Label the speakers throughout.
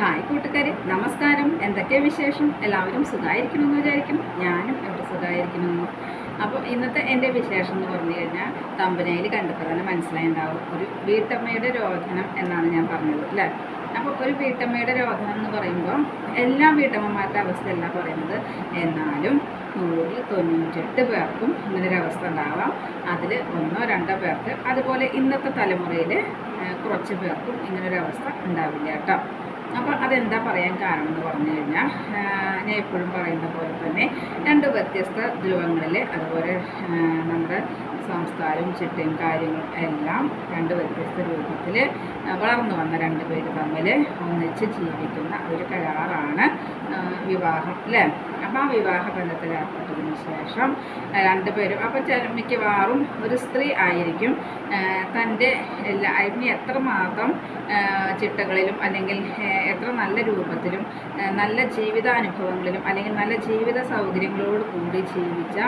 Speaker 1: Hi കൂട്ടുകാരെ നമസ്കാരം. എന്തൊക്കെ വിശേഷം? എല്ലാവരും സുഖമായിരിക്കണമെന്ന് വിചാരിക്കും ഞാനും ഇവിടെ സുഖമായിരിക്കുമെന്ന് അപ്പോൾ ഇന്നത്തെ എന്റെ വിശേഷം എന്ന് പറഞ്ഞു കഴിഞ്ഞാൽ തമ്പനയിൽ കണ്ടപ്പോൾ തന്നെ മനസ്സിലായിണ്ടാവും ഒരു വീട്ടമ്മയുടെ രോധനം എന്നാണ് ഞാൻ പറഞ്ഞത് അല്ലേ? അപ്പോൾ ഒരു വീട്ടമ്മയുടെ രോധനം എന്ന് പറയുമ്പോൾ എല്ലാ വീട്ടമ്മമാരുടെ അവസ്ഥയല്ല പറയുന്നത്. എന്നാലും നൂറിൽ തൊണ്ണൂറ്റെട്ട് പേർക്കും ഇങ്ങനൊരവസ്ഥ ഉണ്ടാവാം. അതിൽ ഒന്നോ രണ്ടോ പേർക്ക് അതുപോലെ ഇന്നത്തെ തലമുറയിൽ കുറച്ച് പേർക്കും ഇങ്ങനൊരവസ്ഥ ഉണ്ടാവില്ല കേട്ടോ. അപ്പോൾ അതെന്താ പറയാൻ കാരണം എന്ന് പറഞ്ഞു കഴിഞ്ഞാൽ ഞാൻ എപ്പോഴും പറയുന്ന പോലെ തന്നെ രണ്ട് വ്യത്യസ്ത ധ്രുവങ്ങളിൽ അതുപോലെ നമ്മുടെ സംസ്കാരവും ചിട്ടയും കാര്യങ്ങളും എല്ലാം രണ്ട് വ്യത്യസ്ത രൂപത്തിൽ വളർന്നു വന്ന രണ്ട് പേര് തമ്മിൽ ഒന്നിച്ച് ജീവിക്കുന്ന ഒരു കരാറാണ് വിവാഹം അല്ലേ? അപ്പം ആ വിവാഹ ബന്ധത്തിൽ ഏർപ്പെട്ടതിന് ശേഷം രണ്ടുപേരും അപ്പം ചില മിക്കവാറും ഒരു സ്ത്രീ ആയിരിക്കും തന്റെ എല്ലാ അതിന് എത്രമാത്രം ചിട്ടകളിലും അല്ലെങ്കിൽ എത്ര നല്ല രൂപത്തിലും നല്ല ജീവിതാനുഭവങ്ങളിലും അല്ലെങ്കിൽ നല്ല ജീവിത സൗകര്യങ്ങളോട് കൂടി ജീവിച്ച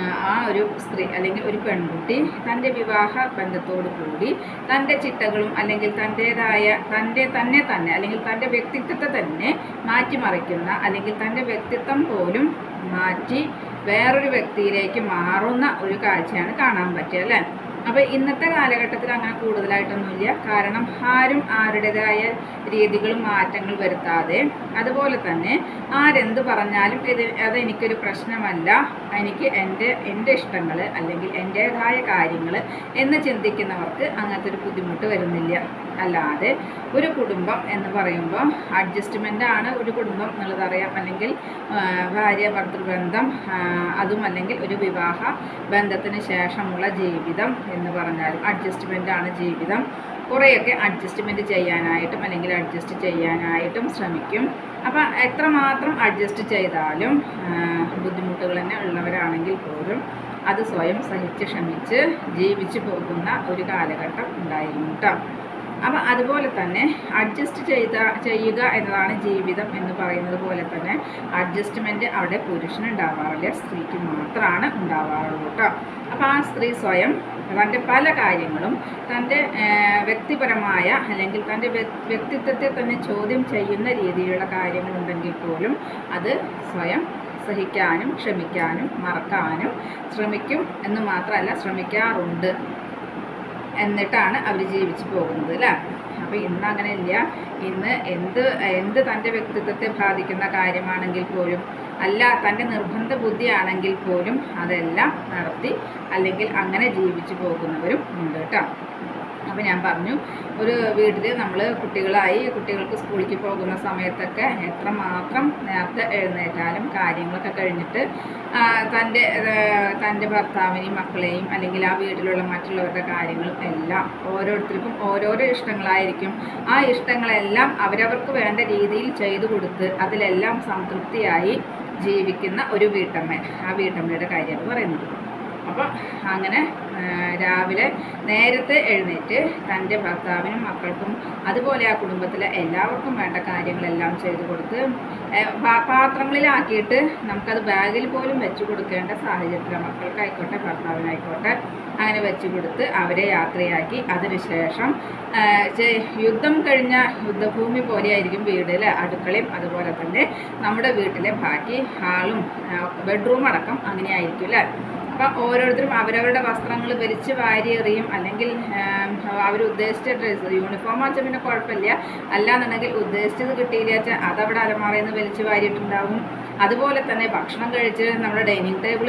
Speaker 1: ആ, ഒരു സ്ത്രീ അല്ലെങ്കിൽ ഒരു പെൺകുട്ടി തന്റെ വിവാഹ ബന്ധത്തോടു കൂടി തന്റെ ചിട്ടകളും അല്ലെങ്കിൽ തന്റേതായ തന്റെ തന്നെ തന്നെ അല്ലെങ്കിൽ തന്റെ വ്യക്തിത്വത്തെ തന്നെ മാറ്റിമറിക്കുന്ന അല്ലെങ്കിൽ തന്റെ വ്യക്തിത്വം പോലും മാറ്റി വേറൊരു വ്യക്തിയിലേക്ക് മാറുന്ന ഒരു കാഴ്ചയാണ് കാണാൻ പറ്റുക അല്ലേ? അപ്പോൾ ഇന്നത്തെ കാലഘട്ടത്തിൽ അങ്ങനെ കൂടുതലായിട്ടൊന്നുമില്ല. കാരണം ആരും ആരുടേതായ രീതികളും മാറ്റങ്ങൾ വരുത്താതെ. അതുപോലെ തന്നെ ആരെന്ത് പറഞ്ഞാലും ഇത് അതെനിക്കൊരു പ്രശ്നമല്ല. എനിക്ക് എന്റെ എന്റെ ഇഷ്ടങ്ങൾ അല്ലെങ്കിൽ എന്റേതായ കാര്യങ്ങൾ എന്ന് ചിന്തിക്കുന്നവർക്ക് അങ്ങനത്തെ ഒരു ബുദ്ധിമുട്ട് വരുന്നില്ല. അല്ലാതെ ഒരു കുടുംബം എന്ന് പറയുമ്പോൾ അഡ്ജസ്റ്റ്മെന്റ് ആണ് ഒരു കുടുംബം എന്നുള്ളത് അറിയാം. അല്ലെങ്കിൽ ഭാര്യ ഭർത്തൃബന്ധം അതുമല്ലെങ്കിൽ ഒരു വിവാഹ ബന്ധത്തിന് ശേഷമുള്ള ജീവിതം എന്ന് പറഞ്ഞാലും ആണ് ജീവിതം. കുറേയൊക്കെ അഡ്ജസ്റ്റ്മെന്റ് ചെയ്യാനായിട്ടും അല്ലെങ്കിൽ അഡ്ജസ്റ്റ് ചെയ്യാനായിട്ടും ശ്രമിക്കും. അപ്പം എത്രമാത്രം അഡ്ജസ്റ്റ് ചെയ്താലും ബുദ്ധിമുട്ടുകൾ തന്നെ ഉള്ളവരാണെങ്കിൽ പോലും അത് സ്വയം സഹിച്ച് ക്ഷമിച്ച് ജീവിച്ചു പോകുന്ന ഒരു കാലഘട്ടം ഉണ്ടായിരുന്നു കേട്ടോ അപ്പം അതുപോലെ തന്നെ അഡ്ജസ്റ്റ് ചെയ്ത ചെയ്യുക എന്നതാണ് ജീവിതം എന്ന് പറയുന്നത് പോലെ തന്നെ അഡ്ജസ്റ്റ്മെന്റ് അവിടെ പുരുഷന് ഉണ്ടാവാറില്ല സ്ത്രീക്ക് മാത്രമാണ് ഉണ്ടാവാറുള്ളൂ കേട്ടോ അപ്പോൾ ആ സ്ത്രീ സ്വയം തന്റെ പല കാര്യങ്ങളും തന്റെ വ്യക്തിപരമായ അല്ലെങ്കിൽ തന്റെ വ്യക്തിത്വത്തെ തന്നെ ചോദ്യം ചെയ്യുന്ന രീതിയിലുള്ള കാര്യങ്ങളുണ്ടെങ്കിൽ പോലും അത് സ്വയം സഹിക്കാനും ക്ഷമിക്കാനും മറക്കാനും ശ്രമിക്കും എന്ന് മാത്രമല്ല ശ്രമിക്കാറുണ്ട്. എന്നിട്ടാണ് അവർ ജീവിച്ചു പോകുന്നത് അല്ലേ? അപ്പോൾ ഇന്ന് അങ്ങനെ ഇല്ല ഇന്ന് എന്ത് എന്ത് തന്റെ വ്യക്തിത്വത്തെ ബാധിക്കുന്ന കാര്യമാണെങ്കിൽ പോലും അല്ല തന്റെ നിർബന്ധ ബുദ്ധിയാണെങ്കിൽ പോലും അതെല്ലാം നടത്തി അല്ലെങ്കിൽ അങ്ങനെ ജീവിച്ചു പോകുന്നവരും ഉണ്ട് കേട്ടോ. അപ്പോൾ ഞാൻ പറഞ്ഞു ഒരു വീട്ടിൽ നമ്മൾ കുട്ടികളായി കുട്ടികൾക്ക് സ്കൂളിലേക്ക് പോകുന്ന സമയത്തൊക്കെ എത്ര മാത്രം നേരത്തെ എഴുന്നേറ്റാലും കാര്യങ്ങളൊക്കെ കഴിഞ്ഞിട്ട് തന്റെ തന്റെ ഭർത്താവിനെയും മക്കളെയും അല്ലെങ്കിൽ ആ വീട്ടിലുള്ള മറ്റുള്ളവരുടെ കാര്യങ്ങളും എല്ലാം ഓരോരുത്തർക്കും ഓരോരോ ഇഷ്ടങ്ങളായിരിക്കും. ആ ഇഷ്ടങ്ങളെല്ലാം അവരവർക്ക് വേണ്ട രീതിയിൽ ചെയ്തു കൊടുത്ത് അതിലെല്ലാം സംതൃപ്തിയായി ജീവിക്കുന്ന ഒരു വീട്ടമ്മ ആ വീട്ടമ്മയുടെ കാര്യമാണ് പറയുന്നത്. അപ്പോൾ അങ്ങനെ രാവിലെ നേരത്തെ എഴുന്നേറ്റ് തന്റെ ഭർത്താവിനും മക്കൾക്കും അതുപോലെ ആ കുടുംബത്തിലെ എല്ലാവർക്കും വേണ്ട കാര്യങ്ങളെല്ലാം ചെയ്തു കൊടുത്ത് പാത്രങ്ങളിലാക്കിയിട്ട് നമുക്കത് ബാഗിൽ പോലും വെച്ച് കൊടുക്കേണ്ട സാഹചര്യത്തിൽ മക്കൾക്കായിക്കോട്ടെ ഭർത്താവിനായിക്കോട്ടെ അങ്ങനെ വെച്ച് കൊടുത്ത് അവരെ യാത്രയാക്കി. അതിനുശേഷം യുദ്ധം കഴിഞ്ഞ യുദ്ധഭൂമി പോലെയായിരിക്കും വീട് അല്ലേ അടുക്കളയും അതുപോലെ തന്നെ നമ്മുടെ വീട്ടിലെ ബാക്കി ഹാളും ബെഡ്റൂം അടക്കം അങ്ങനെയായിരിക്കും അല്ലേ അപ്പം ഓരോരുത്തരും അവരവരുടെ വസ്ത്രങ്ങൾ വലിച്ച് വാരി എറിയും. അല്ലെങ്കിൽ അവർ ഉദ്ദേശിച്ച ഡ്രസ്സ് യൂണിഫോം വെച്ചാൽ പിന്നെ കുഴപ്പമില്ല. അല്ലാന്നുണ്ടെങ്കിൽ ഉദ്ദേശിച്ചത് കിട്ടിയില്ല വെച്ചാൽ അതവിടെ അലമാറയിൽ നിന്ന് വലിച്ച് വാരിയിട്ടുണ്ടാവും. അതുപോലെ തന്നെ ഭക്ഷണം കഴിച്ച് നമ്മുടെ ഡൈനിങ് ടേബിൾ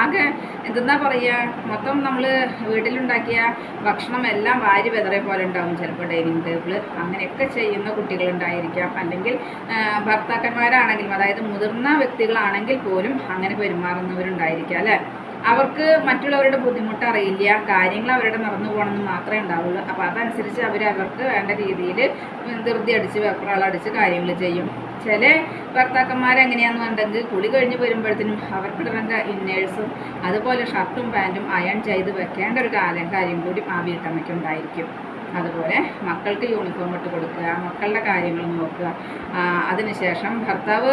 Speaker 1: ആകെ എന്തെന്നാ പറയുക മൊത്തം നമ്മൾ വീട്ടിലുണ്ടാക്കിയ ഭക്ഷണം എല്ലാം വാരി വെതറെ പോലെ ഉണ്ടാവും ചിലപ്പോൾ ഡൈനിങ് ടേബിൾ അങ്ങനെയൊക്കെ ചെയ്യുന്ന കുട്ടികളുണ്ടായിരിക്കാം. അല്ലെങ്കിൽ ഭർത്താക്കന്മാരാണെങ്കിലും അതായത് മുതിർന്ന വ്യക്തികളാണെങ്കിൽ പോലും അങ്ങനെ പെരുമാറുന്നവരുണ്ടായിരിക്കാം. അവർക്ക് മറ്റുള്ളവരുടെ ബുദ്ധിമുട്ട് അറിയില്ല കാര്യങ്ങൾ അവരുടെ നടന്നു പോകണമെന്ന് മാത്രമേ ഉണ്ടാവുള്ളൂ. അപ്പോൾ അതനുസരിച്ച് അവർ അവർക്ക് വേണ്ട രീതിയിൽ ധൃതി അടിച്ച് വെപ്രാളടിച്ച് കാര്യങ്ങൾ ചെയ്യും. ചില ഭർത്താക്കന്മാർ എങ്ങനെയാണെന്നുണ്ടെങ്കിൽ കുളി കഴിഞ്ഞ് വരുമ്പോഴത്തേനും അവർക്കിടേണ്ട ഇന്നേഴ്സും അതുപോലെ ഷർട്ടും പാന്റും അയൺ ചെയ്ത് വെക്കേണ്ട ഒരു കാലം കാര്യം കൂടി ആ വീട്ടമ്മയ്ക്ക് ഉണ്ടായിരിക്കും. അതുപോലെ മക്കൾക്ക് യൂണിഫോം ഇട്ട് കൊടുക്കുക മക്കളുടെ കാര്യങ്ങൾ നോക്കുക. അതിനുശേഷം ഭർത്താവ്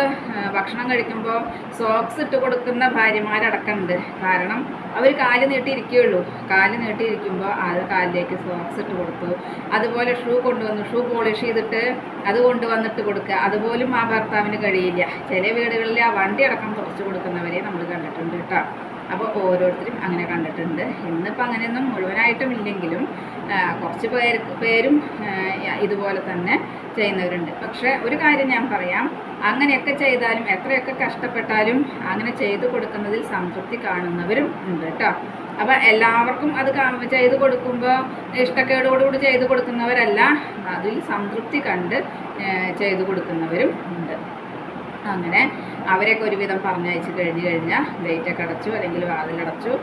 Speaker 1: ഭക്ഷണം കഴിക്കുമ്പോൾ സോക്സ് ഇട്ട് കൊടുക്കുന്ന ഭാര്യമാരടക്കമുണ്ട്. കാരണം അവർ കാൽ നീട്ടിയിരിക്കുകയുള്ളൂ. കാൽ നീട്ടിയിരിക്കുമ്പോൾ അത് കാലിലേക്ക് സോക്സ് ഇട്ട് കൊടുത്തു. അതുപോലെ ഷൂ കൊണ്ടുവന്നു. ഷൂ പോളിഷ് ചെയ്തിട്ട് അത് കൊണ്ടുവന്നിട്ട് കൊടുക്കുക. അതുപോലും ആ ഭർത്താവിന് കഴിയില്ല. ചില വീടുകളിൽ ആ വണ്ടി അടക്കം തുറച്ചു കൊടുക്കുന്നവരെ നമ്മൾ കണ്ടിട്ടുണ്ട് കേട്ടോ. അപ്പോൾ ഓരോരുത്തരും അങ്ങനെ കണ്ടിട്ടുണ്ട്. ഇന്നിപ്പോൾ അങ്ങനെയൊന്നും മുഴുവനായിട്ടും ഇല്ലെങ്കിലും കുറച്ച് പേര് പേരും ഇതുപോലെ തന്നെ ചെയ്യുന്നവരുണ്ട്. പക്ഷേ ഒരു കാര്യം ഞാൻ പറയാം. അങ്ങനെയൊക്കെ ചെയ്താലും എത്രയൊക്കെ കഷ്ടപ്പെട്ടാലും അങ്ങനെ ചെയ്തു കൊടുക്കുന്നതിൽ സംതൃപ്തി കാണുന്നവരും ഉണ്ട് കേട്ടോ. അപ്പോൾ എല്ലാവർക്കും അത് ചെയ്തു കൊടുക്കുമ്പോൾ ഇഷ്ടക്കേടോടുകൂടി ചെയ്തു കൊടുക്കുന്നവരല്ല അതിൽ സംതൃപ്തി കണ്ട് ചെയ്തു കൊടുക്കുന്നവരും അങ്ങനെ അവരെയൊക്കെ ഒരുവിധം പറഞ്ഞയച്ച് കഴിഞ്ഞ് കഴിഞ്ഞാൽ ഗേറ്റൊക്കെ അടച്ചു അല്ലെങ്കിൽ വാതിലടച്ചു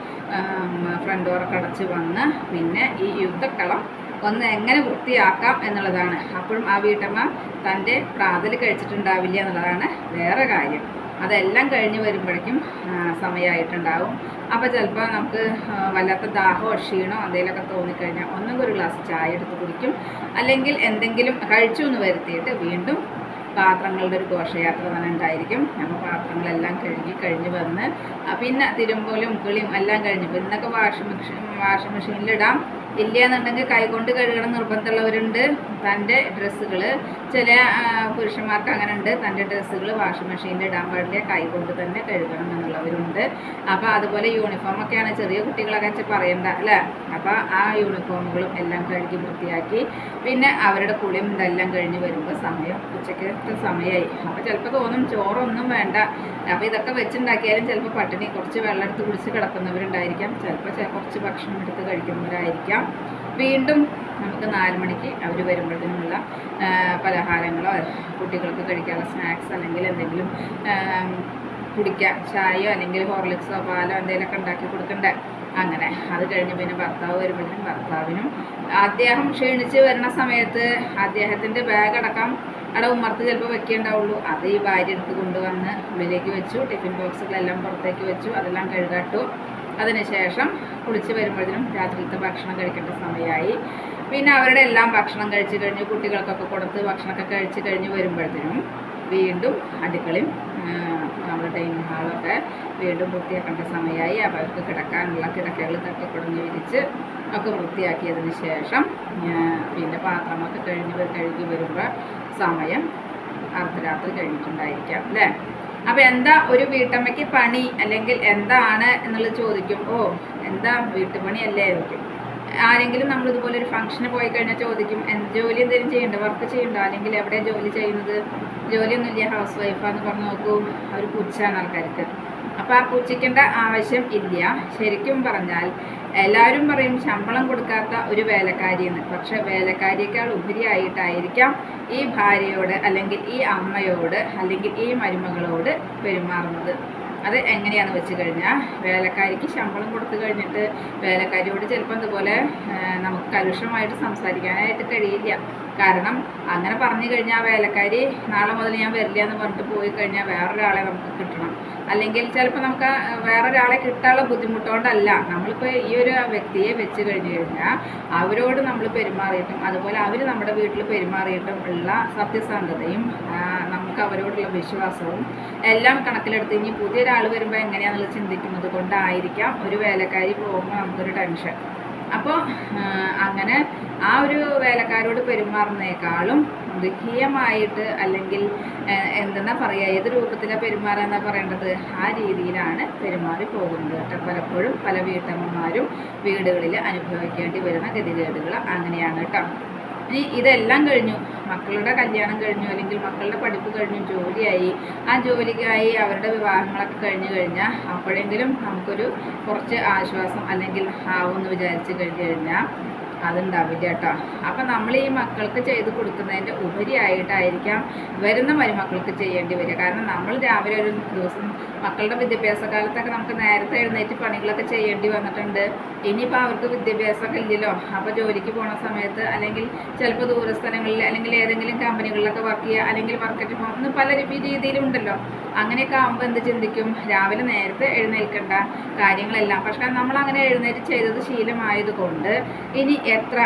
Speaker 1: ഫ്രണ്ട് ഡോറൊക്കെ അടച്ച് വന്ന് പിന്നെ ഈ യുദ്ധക്കളം ഒന്ന് എങ്ങനെ വൃത്തിയാക്കാം എന്നുള്ളതാണ്. അപ്പോഴും ആ വീട്ടമ്മ തന്റെ പ്രാതൽ കഴിച്ചിട്ടുണ്ടാവില്ല എന്നുള്ളതാണ് വേറെ കാര്യം. അതെല്ലാം കഴിഞ്ഞ് വരുമ്പോഴേക്കും സമയമായിട്ടുണ്ടാവും അപ്പോൾ ചിലപ്പോൾ നമുക്ക് വല്ലാത്ത ദാഹമോ ക്ഷീണോ എന്തെങ്കിലുമൊക്കെ തോന്നിക്കഴിഞ്ഞാൽ ഒന്നും ഒരു ഗ്ലാസ് ചായ എടുത്ത് കുടിക്കും. അല്ലെങ്കിൽ എന്തെങ്കിലും കഴിച്ചു എന്ന് വരുത്തിയിട്ട് വീണ്ടും പാത്രങ്ങളുടെ ഒരു ഘോഷയാത്ര തന്നെ ഉണ്ടായിരിക്കും നമ്മൾ പാത്രങ്ങളെല്ലാം കഴുകി കഴിഞ്ഞ് വന്ന് പിന്നെ തിരുമ്പലും കിളിയും എല്ലാം കഴിഞ്ഞ് ഇന്നൊക്കെ വാഷിംഗ് മെഷീൻ വാഷിംഗ് മെഷീനിലിടാം ഇല്ല എന്നുണ്ടെങ്കിൽ കൈകൊണ്ട് കഴുകണം നിർബന്ധമുള്ളവരുണ്ട്. തന്റെ ഡ്രസ്സുകൾ ചില പുരുഷന്മാർക്ക് അങ്ങനെ ഉണ്ട് തന്റെ ഡ്രസ്സുകൾ വാഷിംഗ് മെഷീനിൽ ഇടാൻ പാടില്ല. കൈകൊണ്ട് തന്നെ കഴുകണം എന്നുള്ളവരുണ്ട്. അപ്പോൾ അതുപോലെ യൂണിഫോമൊക്കെയാണ് ചെറിയ കുട്ടികളൊക്കെ വെച്ച് പറയണ്ട അല്ലേ? അപ്പോൾ ആ യൂണിഫോമുകളും എല്ലാം കഴുകി വൃത്തിയാക്കി. പിന്നെ അവരുടെ കുളിയും ഇതെല്ലാം കഴിഞ്ഞ് വരുമ്പോൾ സമയം ഉച്ചക്കത്തെ സമയമായി. അപ്പോൾ ചിലപ്പോൾ തോന്നും ചോറൊന്നും വേണ്ട. അപ്പോൾ ഇതൊക്കെ വെച്ചുണ്ടാക്കിയാലും ചിലപ്പോൾ പട്ടിണി കുറച്ച് വെള്ളം എടുത്ത് കുടിച്ച് കിടക്കുന്നവരുണ്ടായിരിക്കാം. ചിലപ്പോൾ കുറച്ച് ഭക്ഷണം എടുത്ത് കഴിക്കുന്നവരായിരിക്കാം. വീണ്ടും നമുക്ക് നാല് മണിക്ക് അവർ വരുമ്പോഴത്തേനുള്ള പലഹാരങ്ങളോ കുട്ടികൾക്ക് കഴിക്കാനുള്ള സ്നാക്സ് അല്ലെങ്കിൽ എന്തെങ്കിലും കുടിക്കാം ചായയോ അല്ലെങ്കിൽ ഹോർലിക്സോ പാലോ എന്തെങ്കിലുമൊക്കെ ഉണ്ടാക്കി കൊടുക്കണ്ടേ? അങ്ങനെ. അത് കഴിഞ്ഞ് പിന്നെ ഭർത്താവ് വരുമ്പോഴത്തേനും ഭർത്താവിനും അദ്ദേഹം ക്ഷീണിച്ച് വരുന്ന സമയത്ത് അദ്ദേഹത്തിന്റെ ബാഗ് അടക്കം അവിടെ ഉമ്മർത്ത് ചിലപ്പോൾ വെക്കേണ്ടാവുള്ളൂ. അത് ഈ ഭാര്യ എടുത്ത് കൊണ്ടുവന്ന് ഉള്ളിലേക്ക് വെച്ചു ടിഫിൻ ബോക്സുകളെല്ലാം പുറത്തേക്ക് വെച്ചു അതെല്ലാം കഴുകാട്ടു. അതിനുശേഷം കുളിച്ച് വരുമ്പോഴത്തേനും രാത്രിയിലത്തെ ഭക്ഷണം കഴിക്കേണ്ട സമയമായി. പിന്നെ അവരുടെ എല്ലാം ഭക്ഷണം കഴിച്ച് കഴിഞ്ഞ് കുട്ടികൾക്കൊക്കെ കൊടുത്ത് ഭക്ഷണമൊക്കെ കഴിച്ച് കഴിഞ്ഞ് വരുമ്പോഴത്തേനും വീണ്ടും അടുക്കളയും നമ്മുടെ ഡൈനിങ് ഹാളൊക്കെ വീണ്ടും വൃത്തിയാക്കേണ്ട സമയമായി. അവർക്ക് കിടക്കാനുള്ള കിടക്കകൾ തട്ടിക്കുടഞ്ഞ് വിരിച്ച് ഒക്കെ വൃത്തിയാക്കിയതിന് ശേഷം പിന്നെ പാത്രമൊക്കെ കഴിഞ്ഞ് കഴുകി വരുമ്പോൾ സമയം അർദ്ധരാത്രി കഴിഞ്ഞിട്ടുണ്ടായിരിക്കാം അല്ലേ? അപ്പോൾ എന്താ ഒരു വീട്ടമ്മയ്ക്ക് പണി അല്ലെങ്കിൽ എന്താണ് എന്നുള്ളത് ചോദിക്കും. ഓ എന്താ വീട്ടുപണിയല്ലേ ചോദിക്കും. ആരെങ്കിലും നമ്മൾ ഇതുപോലെ ഒരു ഫംഗ്ഷന് പോയി കഴിഞ്ഞാൽ ചോദിക്കും എന്ത് ജോലി എന്തെങ്കിലും ചെയ്യണ്ടോ? വർക്ക് ചെയ്യണ്ടോ? അല്ലെങ്കിൽ എവിടെ ജോലി ചെയ്യുന്നത്? ജോലിയൊന്നുമില്ല? ഹൗസ് വൈഫാന്ന് പറഞ്ഞു നോക്കൂ. അവർ പുച്ഛാണ് ആൾക്കാർക്ക്. അപ്പോൾ ആ പൂച്ചയ്ക്കേണ്ട ആവശ്യം ഇല്ല. ശരിക്കും പറഞ്ഞാൽ എല്ലാവരും പറയും ശമ്പളം കൊടുക്കാത്ത ഒരു വേലക്കാരിയെന്ന്. പക്ഷെ വേലക്കാരിയേക്കാൾ ഉപരിയായിട്ടായിരിക്കാം ഈ ഭാര്യയോട് അല്ലെങ്കിൽ ഈ അമ്മയോട് അല്ലെങ്കിൽ ഈ മരുമകളോട് പെരുമാറുന്നത്. അത് എങ്ങനെയാണെന്ന് വെച്ച് കഴിഞ്ഞാൽ വേലക്കാരിക്ക് ശമ്പളം കൊടുത്തു കഴിഞ്ഞിട്ട് വേലക്കാരിയോട് ചിലപ്പോൾ ഇതുപോലെ നമുക്ക് കലുഷമായിട്ട് സംസാരിക്കാനായിട്ട് കഴിയില്ല. കാരണം അങ്ങനെ പറഞ്ഞു കഴിഞ്ഞാൽ വേലക്കാരി നാളെ മുതൽ ഞാൻ വരില്ല എന്ന് പറഞ്ഞിട്ട് പോയി കഴിഞ്ഞാൽ വേറൊരാളെ നമുക്ക് കിട്ടണം. അല്ലെങ്കിൽ ചിലപ്പോൾ നമുക്ക് വേറൊരാളെ കിട്ടാനുള്ള ബുദ്ധിമുട്ടുകൊണ്ടല്ല നമ്മളിപ്പോൾ ഈ ഒരു വ്യക്തിയെ വെച്ച് കഴിഞ്ഞ് കഴിഞ്ഞാൽ അവരോട് നമ്മൾ പെരുമാറിയിട്ടും അതുപോലെ അവർ നമ്മുടെ വീട്ടിൽ പെരുമാറിയിട്ടും ഉള്ള സത്യസന്ധതയും നമുക്ക് അവരോടുള്ള വിശ്വാസവും എല്ലാം കണക്കിലെടുത്ത് ഇനി പുതിയൊരാൾ വരുമ്പോൾ എങ്ങനെയാണെന്നുള്ളത് ചിന്തിക്കുന്നത് കൊണ്ടായിരിക്കാം ഒരു വേലക്കാരി പോകുമ്പോൾ നമുക്കൊരു ടെൻഷൻ. അപ്പോൾ അങ്ങനെ ആ ഒരു വേലക്കാരോട് പെരുമാറുന്നേക്കാളും ദുഃഖീയമായിട്ട് അല്ലെങ്കിൽ എന്തെന്നാ പറയുക ഏത് രൂപത്തിലാണ് പെരുമാറാന്നാ പറയേണ്ടത്? ആ രീതിയിലാണ് പെരുമാറി പോകുന്നത് കേട്ടോ. പലപ്പോഴും പല വീട്ടമ്മമാരും വീടുകളിൽ അനുഭവിക്കേണ്ടി വരുന്ന ഗതികേടുകൾ അങ്ങനെയാണ് കേട്ടോ. ഇനി ഇതെല്ലാം കഴിഞ്ഞു. മക്കളുടെ കല്യാണം കഴിഞ്ഞു അല്ലെങ്കിൽ മക്കളുടെ പഠിപ്പ് കഴിഞ്ഞു ജോലിയായി. ആ ജോലിക്കായി അവരുടെ വിവാഹങ്ങളൊക്കെ കഴിഞ്ഞു കഴിഞ്ഞാൽ അപ്പോഴെങ്കിലും നമുക്കൊരു കുറച്ച് ആശ്വാസം അല്ലെങ്കിൽ ആവുമെന്ന് വിചാരിച്ച് കഴിഞ്ഞു കഴിഞ്ഞാൽ അതുണ്ടാവില്ല കേട്ടോ. അപ്പം നമ്മൾ ഈ മക്കൾക്ക് ചെയ്ത് കൊടുക്കുന്നതിന്റെ ഉപരിയായിട്ടായിരിക്കാം വരുന്ന മരുമക്കൾക്ക് ചെയ്യേണ്ടി വരിക. കാരണം നമ്മൾ രാവിലെ ഒരു ദിവസം മക്കളുടെ വിദ്യാഭ്യാസ കാലത്തൊക്കെ നമുക്ക് നേരത്തെ എഴുന്നേറ്റ് പണികളൊക്കെ ചെയ്യേണ്ടി വന്നിട്ടുണ്ട്. ഇനിയിപ്പോൾ അവർക്ക് വിദ്യാഭ്യാസമൊക്കെ ഇല്ലല്ലോ. അപ്പോൾ ജോലിക്ക് പോണ സമയത്ത് അല്ലെങ്കിൽ ചിലപ്പോൾ ദൂരസ്ഥലങ്ങളിൽ അല്ലെങ്കിൽ ഏതെങ്കിലും കമ്പനികളിലൊക്കെ വർക്ക് ചെയ്യുക അല്ലെങ്കിൽ വർക്കറ്റ് ഹോം പല രീതിയിലുണ്ടല്ലോ. അങ്ങനെയൊക്കെ ആകുമ്പോൾ എന്ത് ചിന്തിക്കും? രാവിലെ നേരത്തെ എഴുന്നേൽക്കേണ്ട കാര്യങ്ങളെല്ലാം. പക്ഷേ നമ്മൾ അങ്ങനെ എഴുന്നേറ്റ് ചെയ്തത് ശീലമായതുകൊണ്ട് ഇനി എത്ര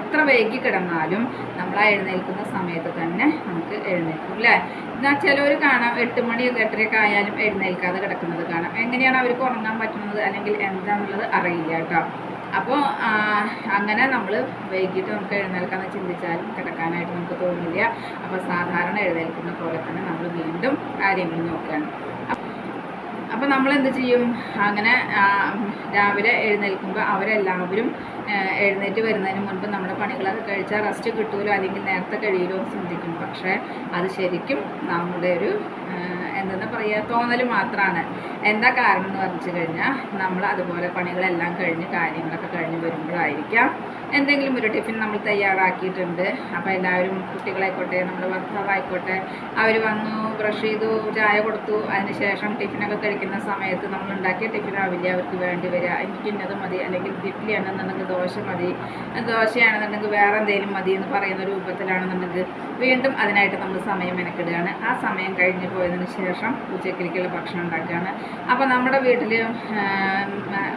Speaker 1: എത്ര വൈകി കിടന്നാലും നമ്മൾ ആ എഴുന്നേൽക്കുന്ന സമയത്ത് തന്നെ നമുക്ക് എഴുന്നേൽക്കും അല്ലേ? എന്നാൽ ചിലവർ കാണാം എട്ട് മണിയൊക്കെ എട്ടരയൊക്കെ ആയാലും എഴുന്നേൽക്കാതെ കിടക്കുന്നത് കാണാം. എങ്ങനെയാണ് അവർക്ക് ഉറങ്ങാൻ പറ്റുന്നത് അല്ലെങ്കിൽ എന്താണെന്നുള്ളത് അറിയില്ല കേട്ടോ. അപ്പോൾ അങ്ങനെ നമ്മൾ വൈകിട്ട് നമുക്ക് എഴുന്നേൽക്കാന്ന് ചിന്തിച്ചാലും കിടക്കാനായിട്ട് നമുക്ക് തോന്നില്ല. അപ്പോൾ സാധാരണ എഴുന്നേൽക്കുന്ന പോലെ തന്നെ നമ്മൾ വീണ്ടും കാര്യങ്ങൾ നോക്കുകയാണ് അപ്പോൾ നമ്മൾ എന്ത് ചെയ്യും? അങ്ങനെ രാവിലെ എഴുന്നേൽക്കുമ്പോൾ അവരെല്ലാവരും എഴുന്നേറ്റ് വരുന്നതിന് മുൻപ് നമ്മുടെ പണികളൊക്കെ കഴിച്ചാൽ റെസ്റ്റ് കിട്ടുമല്ലോ അല്ലെങ്കിൽ നേരത്തെ കഴിയുമല്ലോ ചിന്തിക്കും. പക്ഷേ അത് ശരിക്കും നമ്മുടെ ഒരു എന്തെന്നാ പറയുക തോന്നൽ മാത്രമാണ് എന്താ കാരണം എന്ന് പറഞ്ഞു കഴിഞ്ഞാൽ നമ്മൾ അതുപോലെ പണികളെല്ലാം കഴിഞ്ഞ് കാര്യങ്ങളൊക്കെ കഴിഞ്ഞ് വരുമ്പോഴായിരിക്കാം എന്തെങ്കിലും ഒരു ടിഫിൻ നമ്മൾ തയ്യാറാക്കിയിട്ടുണ്ട്. അപ്പോൾ എല്ലാവരും കുട്ടികളായിക്കോട്ടെ നമ്മുടെ ഭർത്താവായിക്കോട്ടെ അവർ വന്നു ബ്രഷ് ചെയ്തു ചായ കൊടുത്തു. അതിന് ശേഷം ടിഫിനൊക്കെ കഴിക്കുന്ന സമയത്ത് നമ്മൾ ഉണ്ടാക്കിയ ടിഫിനാവില്ല അവർക്ക് വേണ്ടി വരിക. എനിക്ക് ഇന്നത് മതി അല്ലെങ്കിൽ ഇഡ്ഡലി ആണെന്നുണ്ടെങ്കിൽ ദോശ മതി ദോശയാണെന്നുണ്ടെങ്കിൽ വേറെ എന്തെങ്കിലും മതി എന്ന് പറയുന്ന രൂപത്തിലാണെന്നുണ്ടെങ്കിൽ വീണ്ടും അതിനായിട്ട് നമ്മൾ സമയം മെനക്കിടുകയാണ്. ആ സമയം കഴിഞ്ഞ് പോയതിന് ശേഷം ഉച്ചക്കിലേക്കുള്ള ഭക്ഷണം ഉണ്ടാക്കുകയാണ്. അപ്പോൾ നമ്മുടെ വീട്ടിൽ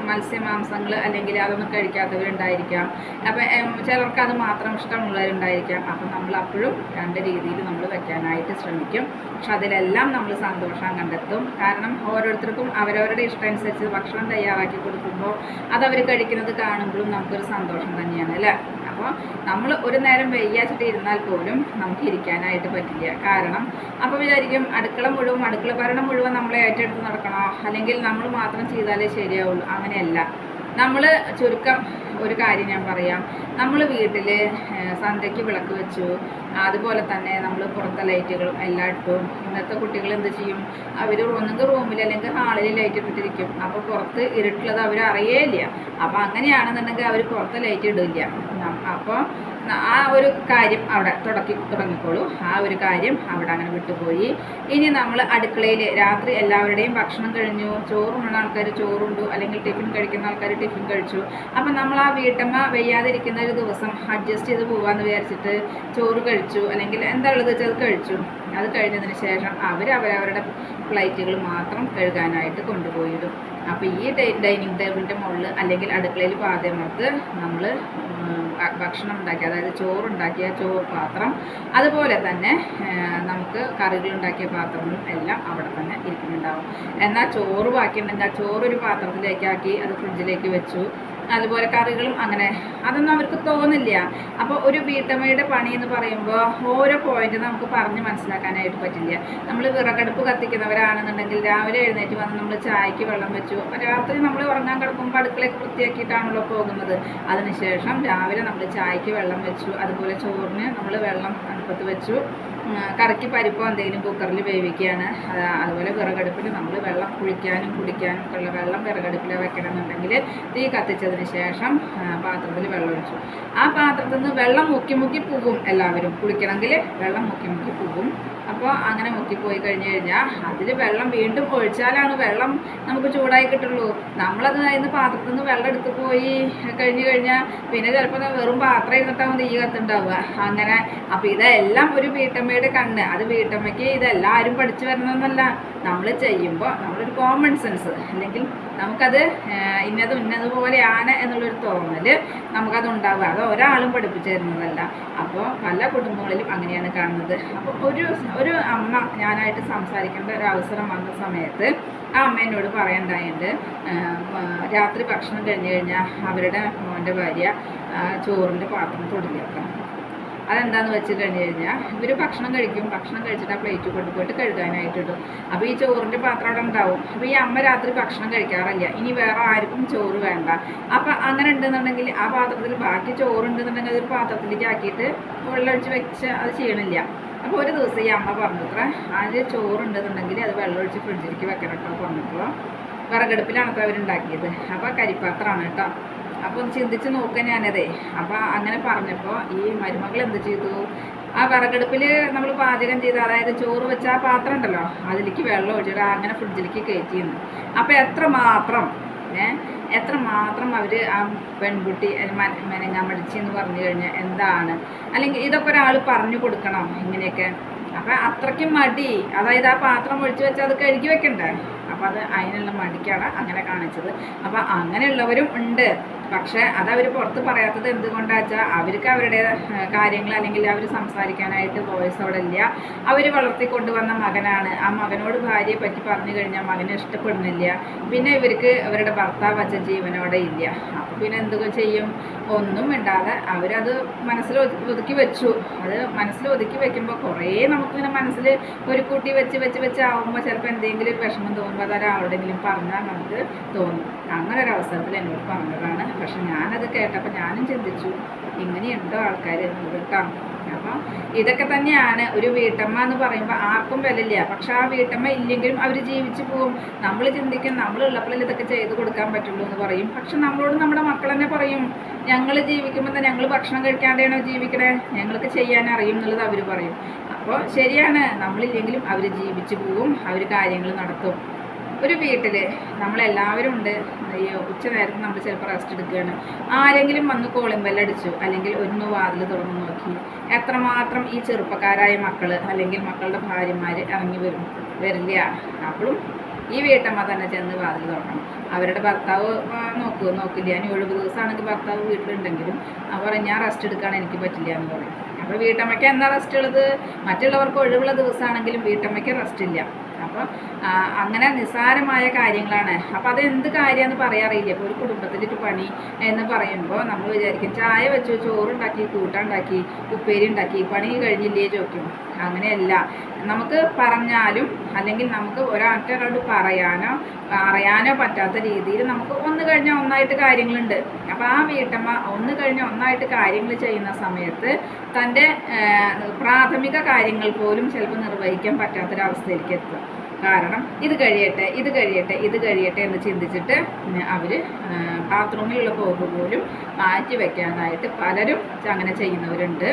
Speaker 1: മത്സ്യമാംസങ്ങൾ അല്ലെങ്കിൽ അതൊന്നും കഴിക്കാത്തവരുണ്ടായിരിക്കാം. അപ്പം ചിലർക്ക് അത് മാത്രം ഇഷ്ടമുള്ളവരുണ്ടായിരിക്കാം. അപ്പം നമ്മൾ അപ്പോഴും രണ്ട് രീതിയിൽ നമ്മൾ വയ്ക്കാനായിട്ട് ശ്രമിക്കും. പക്ഷെ അതിലെല്ലാം നമ്മൾ സന്തോഷം കണ്ടെത്തും. കാരണം ഓരോരുത്തർക്കും അവരവരുടെ ഇഷ്ടം അനുസരിച്ച് ഭക്ഷണം തയ്യാറാക്കി കൊടുക്കുമ്പോൾ അത് അവർ കഴിക്കുന്നത് കാണുമ്പോഴും നമുക്കൊരു സന്തോഷം തന്നെയാണ് അല്ലേ? അപ്പോൾ നമ്മൾ ഒരു നേരം വെയ്യാച്ചിട്ട് ഇരുന്നാൽ പോലും നമുക്ക് ഇരിക്കാനായിട്ട് പറ്റില്ല. കാരണം അപ്പോൾ വിചാരിക്കും അടുക്കള മുഴുവൻ അടുക്കള ഭരണം മുഴുവൻ നമ്മളെ ഏറ്റെടുത്ത് നടക്കണോ. അല്ലെങ്കിൽ നമ്മൾ മാത്രം ചെയ്താലേ ശരിയാവുള്ളൂ. അങ്ങനെയല്ല. നമ്മൾ ചുരുക്കം ഒരു കാര്യം ഞാൻ പറയാം. നമ്മൾ വീട്ടിൽ സന്ധ്യയ്ക്ക് വിളക്ക് വെച്ചു. അതുപോലെ തന്നെ നമ്മൾ പുറത്തെ ലൈറ്റുകളും എല്ലാം ഇട്ടു. ഇന്നത്തെ കുട്ടികൾ എന്ത് ചെയ്യും? അവർ ഒന്നുകിൽ റൂമിൽ അല്ലെങ്കിൽ ഹാളിൽ ലൈറ്റ് ഇട്ടിട്ടിരിക്കും. അപ്പോൾ പുറത്ത് ഇരുട്ടുള്ളത് അവർ അറിയേയില്ല. അപ്പോൾ അങ്ങനെയാണെന്നുണ്ടെങ്കിൽ അവർ പുറത്തെ ലൈറ്റ് ഇടില്ല. അപ്പോൾ ആ ഒരു കാര്യം അവിടെ തുടക്കി തുടങ്ങിക്കോളൂ. ആ ഒരു കാര്യം അവിടെ അങ്ങനെ വിട്ടുപോയി. ഇനി നമ്മൾ അടുക്കളയിൽ രാത്രി എല്ലാവരുടെയും ഭക്ഷണം കഴിഞ്ഞു. ചോറുണ്ണുന്ന ആൾക്കാർ ചോറുണ്ടു. അല്ലെങ്കിൽ ടിഫിൻ കഴിക്കുന്ന ആൾക്കാർ ടിഫിൻ കഴിച്ചു. അപ്പം നമ്മൾ ആ വീട്ടമ്മ വെയ്യാതിരിക്കുന്ന ഒരു ദിവസം അഡ്ജസ്റ്റ് ചെയ്ത് പോകാമെന്ന് വിചാരിച്ചിട്ട് ചോറ് കഴിച്ചു. അല്ലെങ്കിൽ എന്താ ഉള്ളത് വെച്ചാൽ അത് കഴിച്ചു. അത് കഴിഞ്ഞതിന് ശേഷം അവർ അവരവരുടെ പ്ലേറ്റുകൾ മാത്രം കഴുകാനായിട്ട് കൊണ്ടുപോയിടും. അപ്പോൾ ഈ ഡൈനിങ് ടേബിളിന്റെ മുകളിൽ അല്ലെങ്കിൽ അടുക്കളയിൽ പാതയമർത്ത് നമ്മൾ ഭക്ഷണം ഉണ്ടാക്കി അതായത് ചോറുണ്ടാക്കിയ ചോറ് പാത്രം. അതുപോലെ തന്നെ നമുക്ക് കറികൾ ഉണ്ടാക്കിയ പാത്രങ്ങളും എല്ലാം അവിടെ തന്നെ ഇരിക്കുന്നുണ്ടാവും. എന്നാൽ ചോറ് ബാക്കിയുണ്ടെങ്കിൽ ആ ചോറ് ഒരു പാത്രത്തിലേക്കാക്കി അത് ഫ്രിഡ്ജിലേക്ക് വെച്ചു. അതുപോലെ കറികളും അങ്ങനെ അതൊന്നും അവർക്ക് തോന്നില്ല. അപ്പോൾ ഒരു വീട്ടമ്മയുടെ പണി എന്ന് പറയുമ്പോൾ ഓരോ പോയിന്റ് നമുക്ക് പറഞ്ഞ് മനസ്സിലാക്കാനായിട്ട് പറ്റില്ല. നമ്മൾ വിറകടുപ്പ് കത്തിക്കുന്നവരാണെന്നുണ്ടെങ്കിൽ രാവിലെ എഴുന്നേറ്റ് വന്ന് നമ്മൾ ചായക്ക് വെള്ളം വെച്ചു. രാത്രി നമ്മൾ ഉറങ്ങാൻ കിടക്കുമ്പോൾ അടുക്കളയൊക്കെ വൃത്തിയാക്കിയിട്ടാണല്ലോ പോകുന്നത്. അതിനുശേഷം രാവിലെ നമ്മൾ ചായക്ക് വെള്ളം വെച്ചു. അതുപോലെ ചോറിന് നമ്മൾ വെള്ളം അടുപ്പത്ത് വെച്ചു. കറിക്ക് പരിപ്പോ എന്തെങ്കിലും കുക്കറിൽ വേവിക്കുകയാണ്. അത് അതുപോലെ വിറകടുപ്പിൽ നമ്മൾ വെള്ളം കുഴിക്കാനും കുടിക്കാനും ഒക്കെ ഉള്ള വെള്ളം വിറകടുപ്പിൽ വെക്കണമെന്നുണ്ടെങ്കിൽ തീ കത്തിച്ചതിന് ശേഷം പാത്രത്തിൽ വെള്ളം ഒഴിച്ചു. ആ പാത്രത്തിൽ നിന്ന് വെള്ളം മുക്കി മുക്കി പോകും എല്ലാവരും. കുളിക്കണമെങ്കിൽ വെള്ളം മുക്കി മുക്കി പോകും. അപ്പോൾ അങ്ങനെ മുക്കിപ്പോയി കഴിഞ്ഞ് കഴിഞ്ഞാൽ അതിൽ വെള്ളം വീണ്ടും ഒഴിച്ചാലാണ് വെള്ളം നമുക്ക് ചൂടായി കിട്ടുള്ളൂ. നമ്മളത് അതിന് പാത്രത്തിൽ നിന്ന് വെള്ളം എടുത്ത് പോയി കഴിഞ്ഞ് കഴിഞ്ഞാൽ പിന്നെ ചിലപ്പോൾ വെറും പാത്രം ഇരുന്നിട്ടാവും തീ കത്തുണ്ടാവുക അങ്ങനെ അപ്പോൾ ഇതെല്ലാം ഒരു വീട്ടമ്മയുടെ കണ്ണ്. അത് വീട്ടമ്മയ്ക്ക് ഇതെല്ലാവരും പഠിച്ചു വരണമെന്നല്ല നമ്മൾ ചെയ്യുമ്പോൾ നമ്മളൊരു കോമൺ സെൻസ് അല്ലെങ്കിൽ നമുക്കത് ഇന്നത് ഇന്നത് പോലെയാണ് എന്നുള്ളൊരു തോന്നൽ നമുക്കത് ഉണ്ടാവുക അത് ഒരാളും പഠിപ്പിച്ചു തരുന്നതല്ല. അപ്പോൾ പല കുടുംബങ്ങളിലും അങ്ങനെയാണ് കാണുന്നത്. അപ്പോൾ ഒരു ഒരു അമ്മ ഞാനായിട്ട് സംസാരിക്കേണ്ട ഒരു അവസരം വന്ന സമയത്ത് ആ അമ്മ എന്നോട് പറയണ്ടായുണ്ട് രാത്രി ഭക്ഷണം കഴിഞ്ഞ് കഴിഞ്ഞാൽ അവരുടെ മോന്റെ ഭാര്യ ചോറിന്റെ പാത്രം തൊടില്ല. അതെന്താന്ന് വെച്ച് കഴിഞ്ഞ് കഴിഞ്ഞാൽ ഇവർ ഭക്ഷണം കഴിക്കും. ഭക്ഷണം കഴിച്ചിട്ട് ആ പ്ലേറ്റ് കൊണ്ടുപോയിട്ട് കഴുകാനായിട്ട് ഇടും അപ്പോൾ ഈ ചോറിന്റെ പാത്രം അവിടെ ഉണ്ടാവും. അപ്പോൾ ഈ അമ്മ രാത്രി ഭക്ഷണം കഴിക്കാറില്ല. ഇനി വേറെ ആർക്കും ചോറ് വേണ്ട. അപ്പോൾ അങ്ങനെ ഉണ്ടെന്നുണ്ടെങ്കിൽ ആ പാത്രത്തിൽ ബാക്കി ചോറുണ്ടെന്നുണ്ടെങ്കിൽ അതൊരു പാത്രത്തിലേക്ക് ആക്കിയിട്ട് വെള്ളമൊഴിച്ച് വെച്ച് അത് ചെയ്യണില്ല. അപ്പോൾ ഒരു ദിവസം ഈ അമ്മ പറഞ്ഞത്ര അതിൽ ചോറുണ്ടെന്നുണ്ടെങ്കിൽ അത് വെള്ളമൊഴിച്ച് ഫ്രിഡ്ജിലേക്ക് വെക്കണം കേട്ടോ പറഞ്ഞപ്പോൾ വിറകടുപ്പിലാണ് അത്ര അവരുണ്ടാക്കിയത് അപ്പോൾ കരിപ്പാത്രമാണ് കേട്ടോ. ഒന്ന് ചിന്തിച്ച് നോക്കുക ഞാനതേ. അപ്പോൾ അങ്ങനെ പറഞ്ഞപ്പോൾ ഈ മരുമകൾ എന്ത് ചെയ്തു? ആ വിറകടുപ്പിൽ നമ്മൾ പാചകം ചെയ്ത് അതായത് ചോറ് വെച്ച ആ പാത്രം ഉണ്ടല്ലോ അതിലേക്ക് വെള്ളം ഒഴിച്ചിട്ട് അങ്ങനെ ഫ്രിഡ്ജിലേക്ക് കയറ്റിയിരുന്നു. അപ്പോൾ എത്ര മാത്രം എത്ര മാത്രം അവർ ആ പെൺകുട്ടി മന- മെനങ്ങാൻ മടിച്ച് എന്ന് പറഞ്ഞു കഴിഞ്ഞാൽ എന്താണ്? അല്ലെങ്കിൽ ഇതൊക്കെ ഒരാൾ പറഞ്ഞു കൊടുക്കണം ഇങ്ങനെയൊക്കെ. അപ്പം അത്രയ്ക്കും മടി. അതായത് ആ പാത്രം ഒഴിച്ചു വെച്ചാൽ അത് കഴുകി വെക്കണ്ടേ? അപ്പം അത് അതിനുള്ള മടിക്കാണ് അങ്ങനെ കാണിച്ചത്. അപ്പം അങ്ങനെയുള്ളവരും ഉണ്ട്. പക്ഷെ അത് അവർ പുറത്ത് പറയാത്തത് എന്തുകൊണ്ടാ വെച്ചാൽ അവർക്ക് അവരുടെ കാര്യങ്ങൾ അല്ലെങ്കിൽ അവർ സംസാരിക്കാനായിട്ട് വോയിസ് അവിടെ ഇല്ല. അവർ വളർത്തിക്കൊണ്ടുവന്ന മകനാണ്. ആ മകനോട് ഭാര്യയെ പറ്റി പറഞ്ഞു കഴിഞ്ഞാൽ മകനെ ഇഷ്ടപ്പെടുന്നില്ല. പിന്നെ ഇവർക്ക് അവരുടെ ഭർത്താവ് വച്ച ജീവനോടെ ഇല്ല. അപ്പോൾ പിന്നെ എന്തൊക്കെ ചെയ്യും? ഒന്നും ഇണ്ടാതെ അവരത് മനസ്സിൽ ഒതുക്കി വെച്ചു. അത് മനസ്സിൽ ഒതുക്കി വെക്കുമ്പോൾ കുറേ നമുക്കിങ്ങനെ മനസ്സിൽ ഒരു കൂട്ടി വെച്ച് വെച്ച് വെച്ച് ആവുമ്പോൾ ചിലപ്പോൾ എന്തെങ്കിലും വിഷമം തോന്നുമ്പോൾ അത് ഒരാളോടെങ്കിലും പറഞ്ഞാൽ നമുക്ക് തോന്നും. അങ്ങനെ ഒരു അവസരത്തിൽ എന്നോട് പറഞ്ഞതാണ്. പക്ഷെ ഞാനത് കേട്ടപ്പോൾ ഞാനും ചിന്തിച്ചു ഇങ്ങനെയുണ്ടോ ആൾക്കാർ കേട്ടോ അപ്പം ഇതൊക്കെ തന്നെയാണ് ഒരു വീട്ടമ്മ എന്ന് പറയുമ്പോൾ ആർക്കും വിലയില്ല. പക്ഷെ ആ വീട്ടമ്മ ഇല്ലെങ്കിലും അവർ ജീവിച്ചു പോകും. നമ്മൾ ചിന്തിക്കും നമ്മളുള്ളപ്പോഴല്ലേ ഇതൊക്കെ ചെയ്ത് കൊടുക്കാൻ പറ്റുള്ളൂ എന്ന് പറയും. പക്ഷെ നമ്മളോട് നമ്മുടെ മക്കൾ തന്നെ പറയും ഞങ്ങൾ ജീവിക്കുമ്പോൾ ഞങ്ങൾ ഭക്ഷണം കഴിക്കാതെയാണോ ജീവിക്കണേ? ഞങ്ങൾക്ക് ചെയ്യാൻ അറിയും എന്നുള്ളത് അവർ പറയും. അപ്പോൾ ശരിയാണ് നമ്മളില്ലെങ്കിലും അവർ ജീവിച്ചു പോവും അവർ കാര്യങ്ങൾ നടത്തും. ഒരു വീട്ടിൽ നമ്മളെല്ലാവരും ഉണ്ട്. അയ്യോ ഉച്ച നേരത്ത് നമ്മൾ ചിലപ്പോൾ റെസ്റ്റ് എടുക്കുകയാണ്. ആരെങ്കിലും വന്ന് കോളിംഗ് ബെല്ലടിച്ചു അല്ലെങ്കിൽ ഒന്ന് വാതിൽ തുറന്നു നോക്കി എത്രമാത്രം ഈ ചെറുപ്പക്കാരായ മക്കൾ അല്ലെങ്കിൽ മക്കളുടെ ഭാര്യമാർ ഇറങ്ങി വരും വരില്ല. അപ്പോഴും ഈ വീട്ടമ്മ തന്നെ ചെന്ന് വാതിൽ തുറക്കണം. അവരുടെ ഭർത്താവ് നോക്കുക നോക്കൂ നോക്കില്ല. ഞാൻ ഒഴിവ് ദിവസമാണെങ്കിൽ ഭർത്താവ് വീട്ടിലുണ്ടെങ്കിലും അവർ ഞാൻ റെസ്റ്റ് എടുക്കാൻ എനിക്ക് പറ്റില്ല എന്ന് പറയും. അപ്പോൾ വീട്ടമ്മയ്ക്ക് എന്താ റെസ്റ്റ് ഉള്ളത്? മറ്റുള്ളവർക്ക് ഒഴിവുള്ള ദിവസമാണെങ്കിലും വീട്ടമ്മയ്ക്ക് റെസ്റ്റ് ഇല്ല. അപ്പോൾ അങ്ങനെ നിസ്സാരമായ കാര്യങ്ങളാണ്. അപ്പോൾ അത് എന്ത് കാര്യമെന്ന് പറയാറില്ല ഇപ്പോൾ ഒരു കുടുംബത്തിലിട്ട് പണി എന്ന് പറയുമ്പോൾ നമ്മൾ വിചാരിക്കും ചായ വെച്ചു ചോറുണ്ടാക്കി കൂട്ടുണ്ടാക്കി ഉപ്പേരി ഉണ്ടാക്കി പണി കഴിഞ്ഞില്ലേ ചോദിക്കും. അങ്ങനെയല്ല. നമുക്ക് പറഞ്ഞാലും അല്ലെങ്കിൽ നമുക്ക് ഒരാൾക്കാരോട് പറയാനോ അറിയാനോ പറ്റാത്ത രീതിയിൽ നമുക്ക് ഒന്ന് കഴിഞ്ഞാൽ ഒന്നായിട്ട് കാര്യങ്ങളുണ്ട്. അപ്പോൾ ആ വീട്ടമ്മ ഒന്ന് കഴിഞ്ഞാൽ ഒന്നായിട്ട് കാര്യങ്ങൾ ചെയ്യുന്ന സമയത്ത് തന്റെ പ്രാഥമിക കാര്യങ്ങൾ പോലും ചിലപ്പോൾ നിർവഹിക്കാൻ പറ്റാത്തൊരവസ്ഥയിലേക്ക് എത്തും. കാരണം ഇത് കഴിയട്ടെ ഇത് കഴിയട്ടെ ഇത് കഴിയട്ടെ എന്ന് ചിന്തിച്ചിട്ട് അവർ ബാത്റൂമിലുള്ള പോക്ക് പോലും മാറ്റി വെക്കാനായിട്ട് പലരും അങ്ങനെ ചെയ്യുന്നവരുണ്ട്.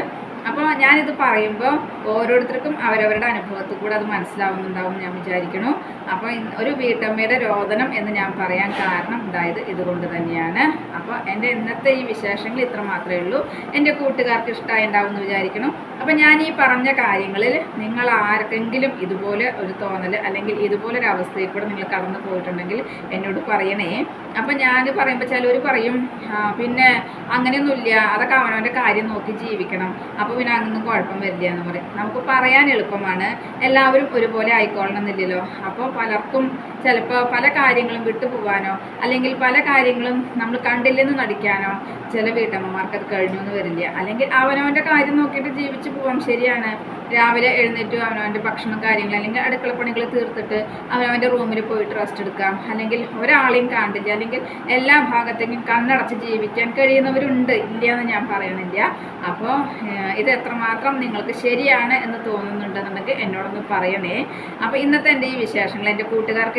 Speaker 1: അപ്പോൾ ഞാനിത് പറയുമ്പോൾ ഓരോരുത്തർക്കും അവരവരുടെ അനുഭവത്തിൽ കൂടെ അത് മനസ്സിലാവുന്നുണ്ടാവും ഞാൻ വിചാരിക്കുന്നു അപ്പോൾ ഒരു വീട്ടമ്മയുടെ രോദനം എന്ന് ഞാൻ പറയാൻ കാരണം ഉണ്ടായത് ഇതുകൊണ്ട് തന്നെയാണ്. അപ്പോൾ എന്റെ ഇന്നത്തെ ഈ വിശേഷങ്ങൾ ഇത്ര മാത്രമേ ഉള്ളൂ. എന്റെ കൂട്ടുകാർക്ക് ഇഷ്ടമായി ഉണ്ടാവും എന്ന് വിചാരിക്കണം അപ്പോൾ ഞാൻ ഈ പറഞ്ഞ കാര്യങ്ങളിൽ നിങ്ങൾ ആർക്കെങ്കിലും ഇതുപോലെ ഒരു തോന്നൽ അല്ലെങ്കിൽ ഇതുപോലെ ഒരു അവസ്ഥയിൽ കൂടെ നിങ്ങൾ കടന്നു പോയിട്ടുണ്ടെങ്കിൽ എന്നോട് പറയണേ. അപ്പോൾ ഞാൻ പറയുമ്പോൾ ചിലർ പറയും "ആ, പിന്നെ അങ്ങനെയൊന്നുമില്ല. അതൊക്കെ അവനവന്റെ കാര്യം നോക്കി ജീവിക്കണം. അപ്പോൾ പിന്നെ അങ്ങനൊന്നും കുഴപ്പം വരില്ല എന്ന് പറയും. നമുക്ക് പറയാൻ എളുപ്പമാണ്. എല്ലാവരും ഒരുപോലെ ആയിക്കോളണം എന്നില്ലല്ലോ. അപ്പോൾ പലർക്കും ചിലപ്പോൾ പല കാര്യങ്ങളും വിട്ടുപോകാനോ അല്ലെങ്കിൽ പല കാര്യങ്ങളും നമ്മൾ കണ്ടില്ലെന്ന് നടിക്കാനോ ചില വീട്ടമ്മമാർക്ക് അത് കഴിഞ്ഞു എന്ന് വരില്ല. അല്ലെങ്കിൽ അവനവന്റെ കാര്യം നോക്കിയിട്ട് ജീവിച്ചു പോവാം ശരിയാണ്. രാവിലെ എഴുന്നേറ്റ് അവനവന്റെ ഭക്ഷണം കാര്യങ്ങൾ അല്ലെങ്കിൽ അടുക്കള പണികൾ തീർത്തിട്ട് അവനവന്റെ റൂമിൽ പോയിട്ട് റെസ്റ്റ് എടുക്കാം. അല്ലെങ്കിൽ ഒരാളെയും കാണില്ല അല്ലെങ്കിൽ എല്ലാ ഭാഗത്തേക്കും കണ്ണടച്ച് ജീവിക്കാൻ കഴിയുന്നവരുണ്ട്. ഇല്ല എന്ന് ഞാൻ പറയുന്നില്ല അപ്പോൾ ഇത് എത്രമാത്രം നിങ്ങൾക്ക് ശരിയാണ് എന്ന് തോന്നുന്നുണ്ടെന്നുണ്ടെങ്കിൽ എന്നോടൊന്ന് പറയണേ. അപ്പോൾ ഇന്നത്തെ എന്റെ ഈ വിശേഷങ്ങൾ എന്റെ കൂട്ടുകാർക്ക്